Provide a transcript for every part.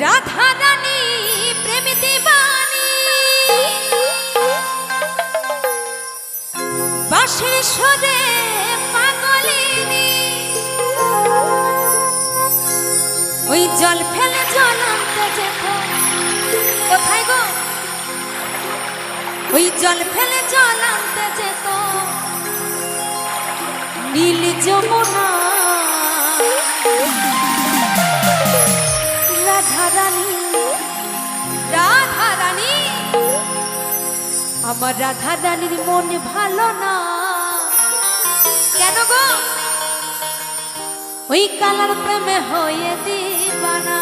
রাধা রানী প্রেম দিবানী বাঁশির সদে পাগলিনী ওই জল ফেলে জল আনতে যেত কোথায় গো? ওই জল ফেলে নীল যমুনা। আমার রাধা রানীর মন ভালো না। কেন গো? ওই কালার প্রেমে হয়ে দিবানা।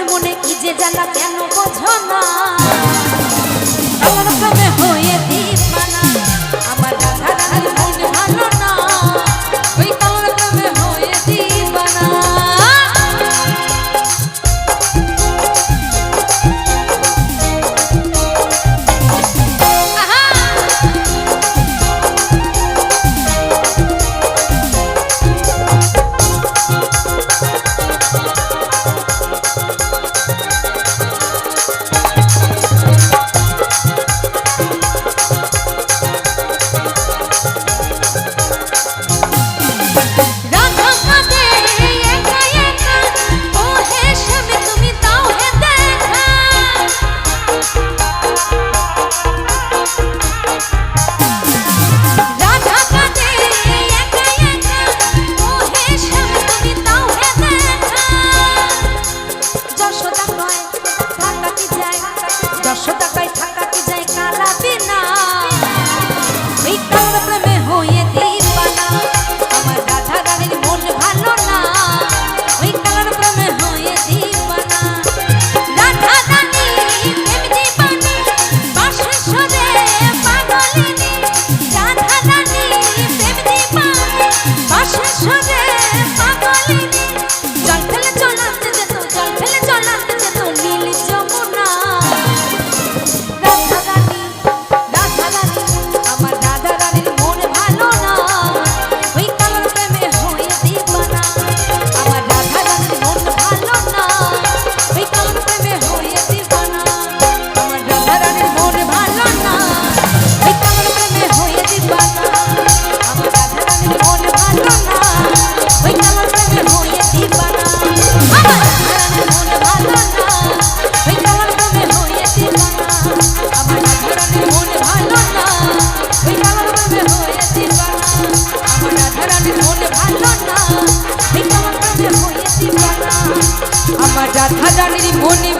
মনে কি যে জানা কেন বোঝো না। হয় হাজানির মনে